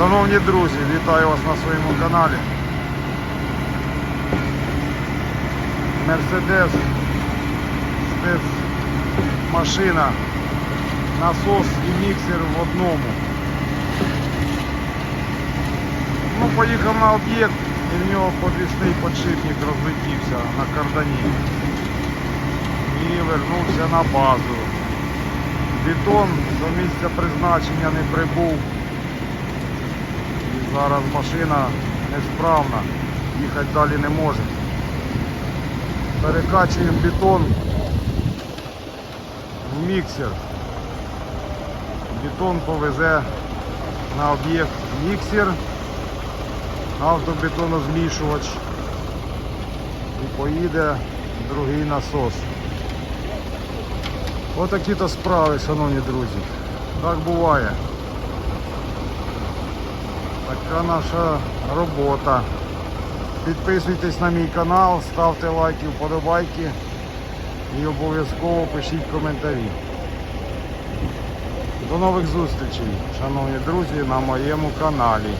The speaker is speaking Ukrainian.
Шановні друзі, вітаю вас на своєму каналі. Мерседес, спецмашина, насос і міксер в одному. Ну, поїхав на об'єкт і в нього подвісний подшипник розлетівся на кардані. І вернувся на базу. Бетон до місця призначення не прибув. Зараз машина несправна, їхати далі не може. Перекачуємо бетон в міксер. Бетон повезе на об'єкт міксер, автобетонозмішувач і поїде другий насос. Отакі то справи, шановні друзі. Так буває. Така наша робота. Підписуйтесь на мій канал, ставте лайки, вподобайки і обов'язково пишіть коментарі. До нових зустрічей, шановні друзі, на моєму каналі.